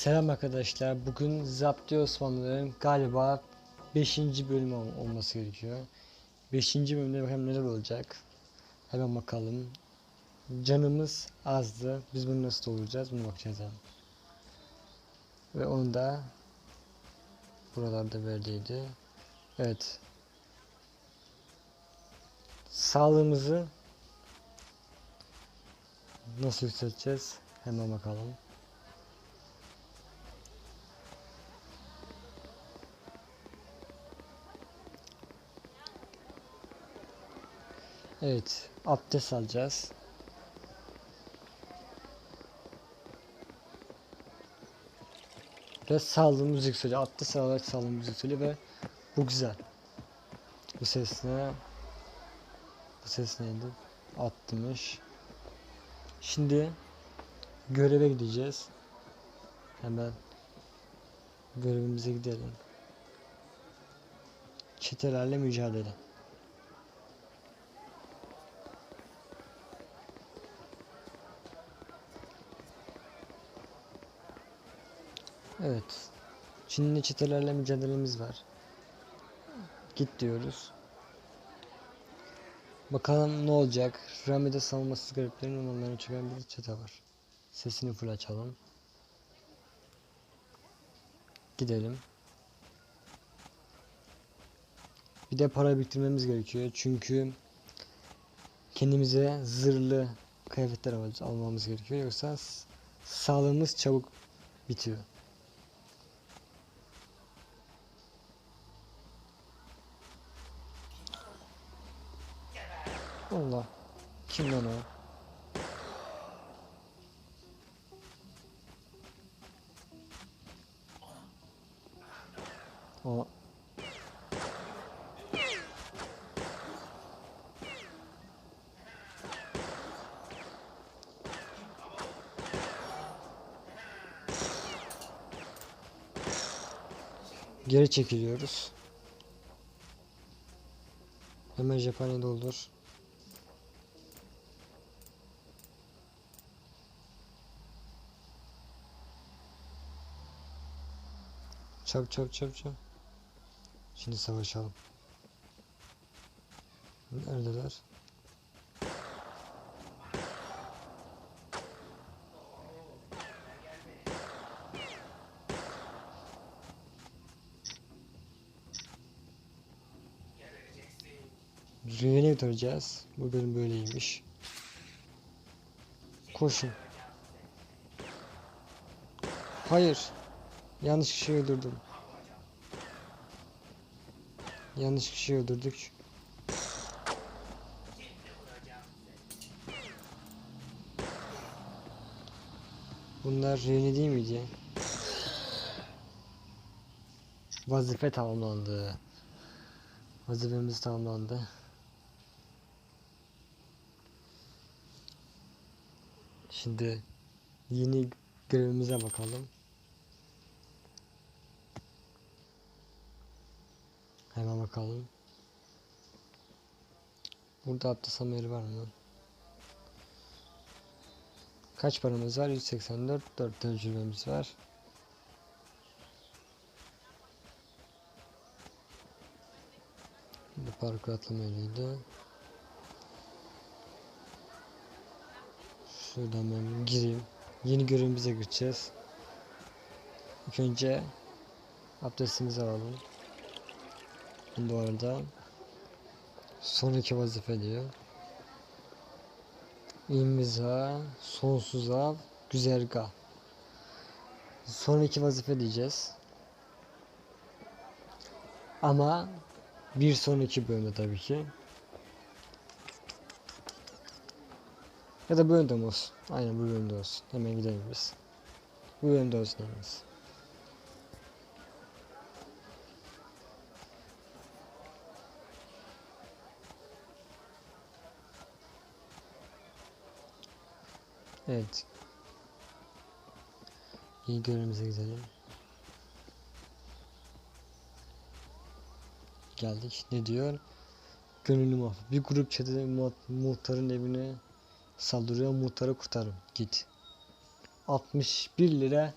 Selam arkadaşlar. Bugün Zapti Osmanlıların galiba 5. bölüm ol- olması gerekiyor. 5. bölümde bakalım neler olacak. Hemen bakalım. Canımız azdı. Biz bunu nasıl dolduracağız? Bunu bakacağız hemen. Ve onu da buralarda verdiydi. Evet. Sağlığımızı nasıl yükselteceğiz? Hemen bakalım. Evet, abdest alacağız. Ve sağlığımız yükseliyor. Abdest alarak sağlığımız yükseliyor ve bu güzel. Bu ses ne? Bu ses neydi? Attmış. Şimdi göreve gideceğiz. Hemen görevimize gidelim. Çetelerle mücadele. Evet. Çinli çetelerle mücadelemiz var. Git diyoruz. Bakalım ne olacak. Ramide savunmasız gariplerin onların çıkan bir çete var. Sesini full açalım. Gidelim. Bir de para biriktirmemiz gerekiyor. Çünkü kendimize zırhlı kıyafetler al- almamız gerekiyor. Yoksa sağlığımız çabuk bitiyor. Allah. Kim lan o? O. Geri çekiliyoruz. Hemen Japonya doldur. Çabuk çabuk çabuk çabuk. Şimdi savaşalım. Neredeler? Rüyene götüreceğiz. Bu bölüm böyleymiş. Koşun. Hayır. Yanlış kişiyi öldürdüm. Yanlış kişiyi öldürdük. Bunlar reyni değil miydi? Vazife tamamlandı. Vazifemiz tamamlandı. Şimdi yeni görevimize bakalım. Hemen bakalım. Burada abdest alma yeri var mı? Kaç paramız var? 184. 4 tecrübemiz var. Bu parkur atlama yeriydi. Şuradan ben gireyim. Yeni görevimize geçeceğiz. İlk önce abdestimizi alalım. Bu arada sonraki vazife diyor. İmza, sonsuza, güzergah. Sonraki vazife diyeceğiz. Ama bir sonraki bölümde tabii ki. Ya da bölümde olsun? Aynen bu bölümde olsun. Hemen gidelim biz. Bu bölümde olsun hemen. Evet. İyi görevimize gidelim. Geldik. Ne diyor? Gönüllü muhafız. Bir grup çetede mu- muhtarın evine saldırıyor. Muhtarı kurtarın. Git. 61 lira